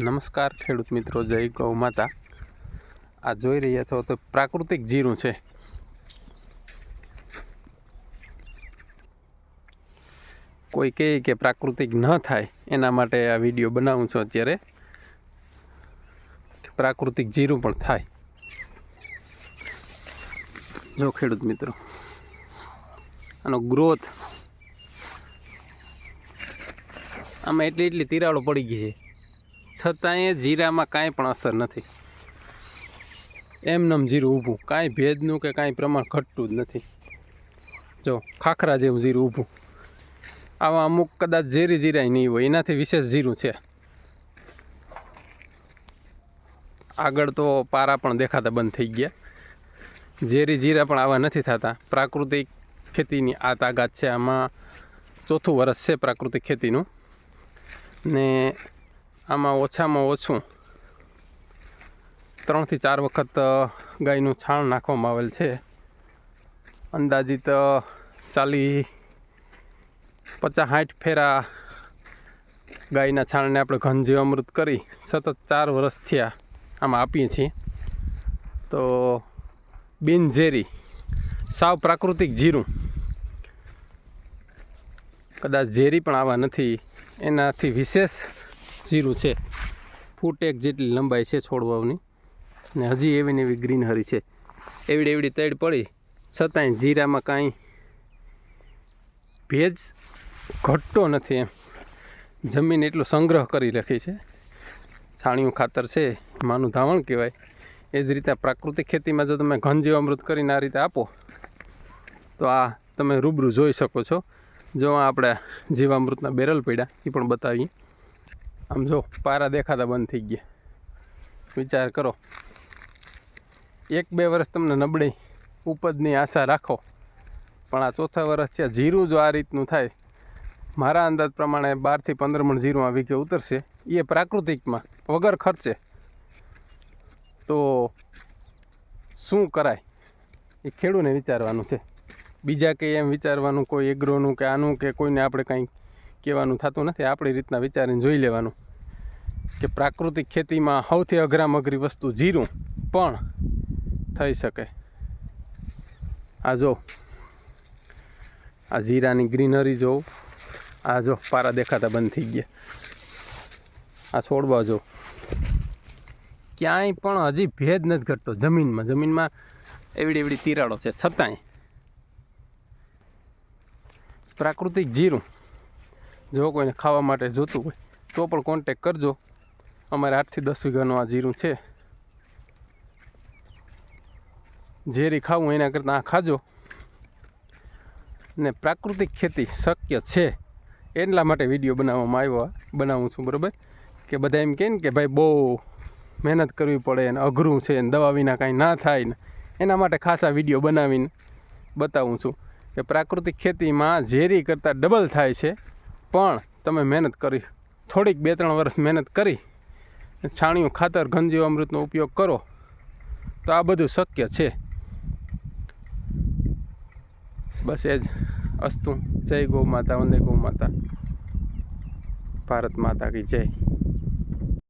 નમસ્કાર ખેડૂત મિત્રો, જય ગૌ માતા. આ જોઈ રહ્યા છો તો પ્રાકૃતિક જીરું છે. કોઈ કહે કે પ્રાકૃતિક ન થાય, એના માટે આ વીડિયો બનાવું છું અત્યારે. પ્રાકૃતિક જીરું પણ થાય. જો ખેડૂત મિત્રો, આનો ગ્રોથ આમાં એટલી એટલી તિરાડો પડી ગઈ છે. છતાંય જીરામાં કાંઈ પણ અસર નથી. એમનેમ જીરું ઊભું. કાંઈ ભેજનું કે કાંઈ પ્રમાણ ઘટતું જ નથી. જો, ખાખરા જેવું જીરું ઊભું. આવા અમુક કદાચ ઝેરી જીરાય નહીં હોય. એનાથી વિશેષ જીરું છે. આગળ તો પારા પણ દેખાતા બંધ થઈ ગયા. ઝેરી જીરા પણ આવા નથી થતા. પ્રાકૃતિક ખેતીની આ તાકાત છે. આમાં ચોથું વર્ષ છે પ્રાકૃતિક ખેતીનું. ને આમાં ઓછામાં ઓછું ત્રણથી ચાર વખત ગાયનું છાણ નાખવામાં આવેલ છે. અંદાજિત ચાલી પચાસ સાઠ ફેરા ગાયના છાણને આપણે ઘન જીવામૃત કરી સતત ચાર વર્ષ થયા આમાં આપીએ છીએ. તો બિનઝેરી સાવ પ્રાકૃતિક જીરું, કદાચ ઝેરી પણ આવા નથી, એનાથી વિશેષ જીરું છે. ફૂટ એક જેટલી લંબાઈ છે છોડવાની ને હજી એવી ને એવી ગ્રીનહરી છે. એવડી એવડી તડ પડી. છતાંય જીરામાં કાંઈ ભેજ ઘટતો નથી એમ. જમીન એટલો સંગ્રહ કરી રાખી છે. છાણિયું ખાતર છે, માનું ધાવણ કહેવાય. એ જ રીતે પ્રાકૃતિક ખેતીમાં જો તમે ઘન જીવામૃત કરીને આ રીતે આપો, તો આ તમે રૂબરૂ જોઈ શકો છો. જો આપણે જીવામૃતના બેરલ પડ્યા, એ પણ બતાવીએ. આમ જો, પારા દેખાતા બંધ થઈ ગયા. વિચાર કરો. એક બે વર્ષ તમને નબળી ઉપજની આશા રાખો. પણ આ ચોથા વર્ષ છે, જીરું જો આ રીતનું થાય, મારા અંદાજ પ્રમાણે બારથી પંદર મણ જીરું આ વીઘે ઉતરશે. એ પ્રાકૃતિકમાં વગર ખર્ચે. તો શું કરાય? એ ખેડૂને વિચારવાનું છે. બીજા કંઈ એમ વિચારવાનું, કોઈ એગ્રોનું કે આનું કે કોઈને આપણે કંઈ કહેવાનું થતું નથી. આપણી રીતના વિચારીને જોઈ લેવાનું. કે પ્રાકૃતિક ખેતીમાં સૌથી અઘરામ અઘરી વસ્તુ જીરું પણ થઈ શકે. આ જો, આ જીરાની ગ્રીનરી જોઉં આ જો પારા દેખાતા બંધ થઈ ગયા. આ છોડવા જો. ક્યાંય પણ હજી ભેદ નથી ઘટતો જમીનમાં. જમીનમાં એવડી એવડી તિરાડો છે. છતાંય પ્રાકૃતિક જીરું જો કોઈને ખાવા માટે જોતું હોય તો પણ કોન્ટેક કરજો. અમારે આઠથી દસ વીઘાનું આ જીરું છે. ઝેરી ખાવું એના કરતાં આ ખાજો. ને પ્રાકૃતિક ખેતી શક્ય છે. એટલા માટે વીડિયો બનાવવામાં આવ્યો બનાવું છું, બરાબર? કે બધા એમ કહે ને કે ભાઈ બહુ મહેનત કરવી પડે ને અઘરું છે ને દવા વિના કાંઈ ના થાય ને. એના માટે ખાસા વીડિયો બનાવીને બતાવું છું કે પ્રાકૃતિક ખેતીમાં ઝેરી કરતાં ડબલ થાય છે. પણ તમે મહેનત કરી, થોડીક બે ત્રણ વર્ષ મહેનત કરી છાણિયું, ખાતર, ઘનજીવ અમૃતનો ઉપયોગ કરો. તો આ બધું શક્ય છે. બસ એ જ. અસ્તુ. જય ગૌ માતા, વંદે ગૌ માતા. ભારત માતા કી જય.